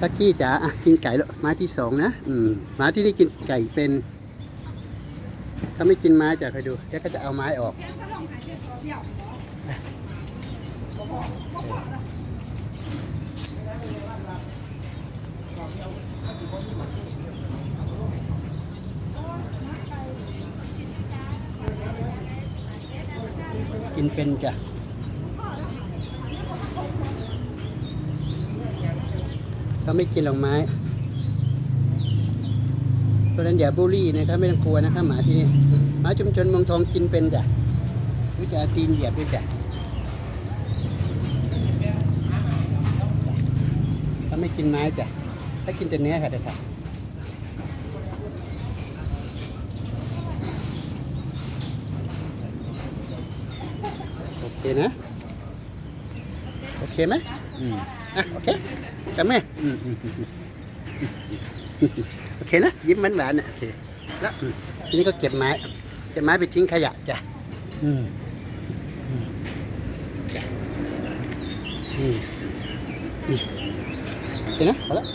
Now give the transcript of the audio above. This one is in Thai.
ตะกี้จ๋ากินไก่แล้วไม้ที่สองนะอืมหมาที่นี่กินไก่เป็น ถ้าไม่กินไม้จะคอยดูเดี๋ยวก็จะเอาไม้ออกกินเป็นจ้ะ เขาไม่กินหรอกไม้ เพราะฉะนั้นอย่าบูลลี่นะครับไม่ต้องกลัวนะครับหมาที่นี่หมาชุมชนเมืองทองกินเป็นจ้ะวิจาตีนเหยียบด้วยจ้ะเขาไม่กินไม้จ้ะถ้ากินแต่เนื้อค่ะเด็กค่ะโอเคนะ โอเคไหมอืม อะโอเคจำไหมโอเคนะยิ้มหวานๆนะโอเคแล้วทีนี้ก็เก็บไม้เก็บไม้ไปทิ้งขยะจ้ะอืมจ้ะอืมอืมจ้ะนะพอแล้ว